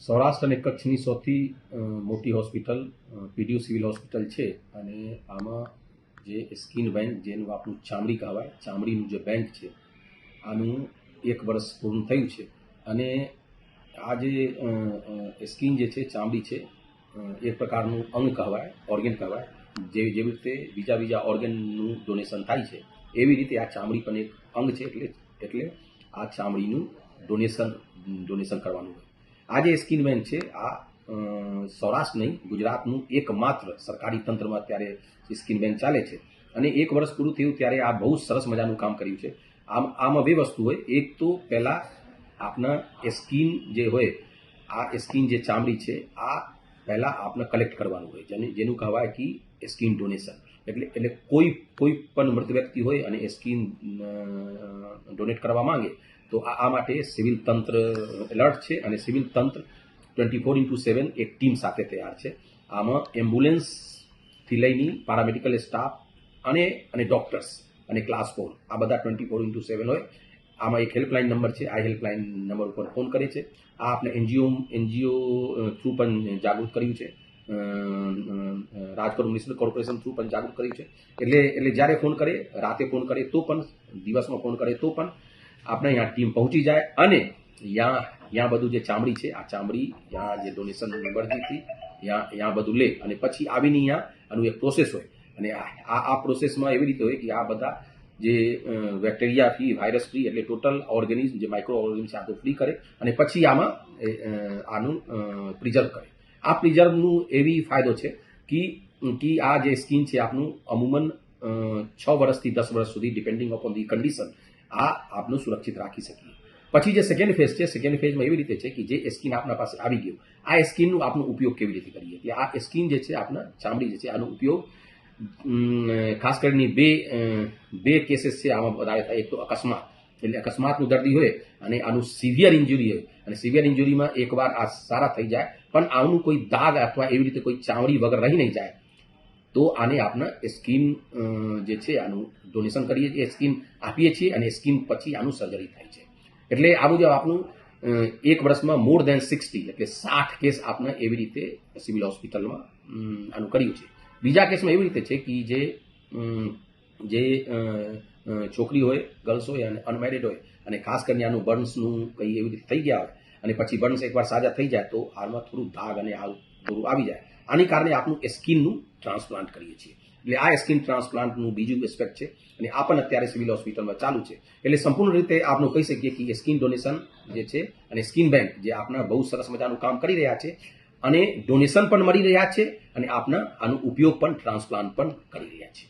સૌરાષ્ટ્ર અને કચ્છની સૌથી મોટી હોસ્પિટલ પીડીયુ સિવિલ હોસ્પિટલ છે. અને આમાં જે સ્કિન બેંક જેનું આપણું ચામડી કહેવાય, ચામડીનું જે બેંક છે, આનું એક વર્ષ પૂર્ણ થયું છે. અને આ જે સ્કિન જે છે, ચામડી છે એક પ્રકારનું અંગ કહેવાય, ઓર્ગેન કહેવાય, જે જેવી રીતે બીજા બીજા ઓર્ગેનનું ડોનેશન થાય છે, એવી રીતે આ ચામડી પણ એક અંગ છે, એટલે એટલે આ ચામડીનું ડોનેશન ડોનેશન કરવાનું આ જે સ્કિન બેંક છે. આ સૌરાષ્ટ્ર નહીં, ગુજરાતનું એકમાત્ર સરકારી તંત્રમાં અત્યારે સ્કિન બેંક ચાલે છે. અને એક વર્ષ પૂરું થયું ત્યારે આ બહુ સરસ મજાનું કામ કર્યું છે. આમ, આમાં બે વસ્તુ હોય. એક તો પહેલાં આપના સ્કીન જે હોય, આ સ્કીન જે ચામડી છે, આ પહેલાં આપણે કલેક્ટ કરવાનું હોય. જેને, જેનું કહેવાય કે સ્કીન ડોનેશન એટલે એટલે કોઈ કોઈ પણ મૃત વ્યક્તિ હોય અને એ સ્કીન ડોનેટ કરવા માંગે તો આ માટે સિવિલ તંત્ર એલર્ટ છે અને સિવિલ તંત્ર ટ્વેન્ટી ફોર ઇન્ટુ સેવન એક ટીમ સાથે તૈયાર છે. આમાં એમ્બ્યુલન્સથી લઈને પારામેડિકલ સ્ટાફ અને અને ડૉક્ટર્સ અને ક્લાસ ફોર આ બધા ટ્વેન્ટી ફોર ઇન્ટુ સેવન હોય. આમાં એક હેલ્પલાઇન નંબર છે. આ હેલ્પલાઇન નંબર ઉપર ફોન કરે છે. આ આપણે એનજીઓ એનજીઓ થ્રુ પણ જાગૃત કર્યું છે. રાજકોટ મ્યુનિસિપલ કોર્પોરેશન થ્રુ પણ જાગૃત કર્યું છે. એટલે એટલે જ્યારે ફોન કરે, રાતે ફોન કરે તો પણ, દિવસમાં ફોન કરે તો પણ આપણે અહીંયા ટીમ પહોંચી જાય અને ત્યાં ત્યાં બધું જે ચામડી છે, આ ચામડી ત્યાં જે ડોનેશન નંબરથી ત્યાં ત્યાં બધું લે. અને પછી આવીને અહીંયા આનું એક પ્રોસેસ હોય. અને આ, આ- પ્રોસેસમાં એવી રીતે હોય કે આ બધા જે બેક્ટેરિયા ફ્રી વાયરસ ફ્રી એટલે ટોટલ ઓર્ગેનિઝમ જે માઇક્રો ઓર્ગેનિઝમ છે, આ તો ફ્રી કરે. અને પછી આમાં આનું પ્રિઝર્વ કરે. આ પ્રિઝર્વનું એવી ફાયદો છે કે આ જે સ્કીન છે આપનું અમુમન છ વર્ષથી દસ વર્ષ સુધી ડિપેન્ડિંગ અપોન ધી કન્ડિશન આ આપનું સુરક્ષિત રાખી શકીએ. પછી જે સેકન્ડ ફેઝ છે સેકન્ડ ફેઝમાં એવી રીતે છે કે જે સ્કીન આપના પાસે આવી ગયું, આ સ્કીનનો આપનો ઉપયોગ કેવી રીતે કરીએ? કે આ સ્કીન જે છે, આપના ચામડી જે છે, આનો ઉપયોગ ખાસ કરીને બે બે કેસીસ છે આમાં વધારે થાય. એક તો અકસ્માત, એટલે અકસ્માતનું દર્દી હોય અને આનું સિવિયર ઇન્જુરી હોય. અને સિવિયર ઇન્જુરીમાં એકવાર આ સારા થઈ જાય, પણ આનું કોઈ દાગ અથવા એવી રીતે કોઈ ચામડી વગર રહી નહીં જાય. તો આને આપણે સ્કીમ જે છે, આનું ડોનેશન કરીએ છીએ સ્કીમ આપીએ છીએ અને સ્કીમ પછી આનું સર્જરી થાય છે. એટલે આ મુજબ આપણું એક વર્ષમાં મોર દેન સિક્સટી એટલે સાઠ કેસ આપણે એવી રીતે સિવિલ હોસ્પિટલમાં આનું કર્યું છે. બીજા કેસમાં એવી રીતે છે કે જે જે છોકરી હોય ગર્લ્સ હોય અને અનમેરિડ હોય અને ખાસ કરીને આનું બર્ન્સનું કંઈ એવી રીતે થઈ ગયા હોય અને પછી બર્ન્સ એકવાર સાજા થઈ જાય તો હાલમાં થોડું ધાગ અને હાલ થોડું આવી જાય. આની કારણે આપણું સ્કિનનું ટ્રાન્સપ્લાન્ટ કરીએ છીએ. એટલે આ સ્કિન ટ્રાન્સપ્લાન્ટનું બીજું એસ્પેક્ટ છે અને આ પણ અત્યારે સિવિલ હોસ્પિટલમાં ચાલુ છે. એટલે સંપૂર્ણ રીતે આપણે કહી શકીએ કે સ્કિન ડોનેશન જે છે અને સ્કિન બેંક જે આપણા બહુ સરસ મજાનું કામ કરી રહ્યા છે અને ડોનેશન પણ મળી રહ્યા છે અને આપના આનો ઉપયોગ પણ ટ્રાન્સપ્લાન્ટ પણ કરી રહ્યા છે.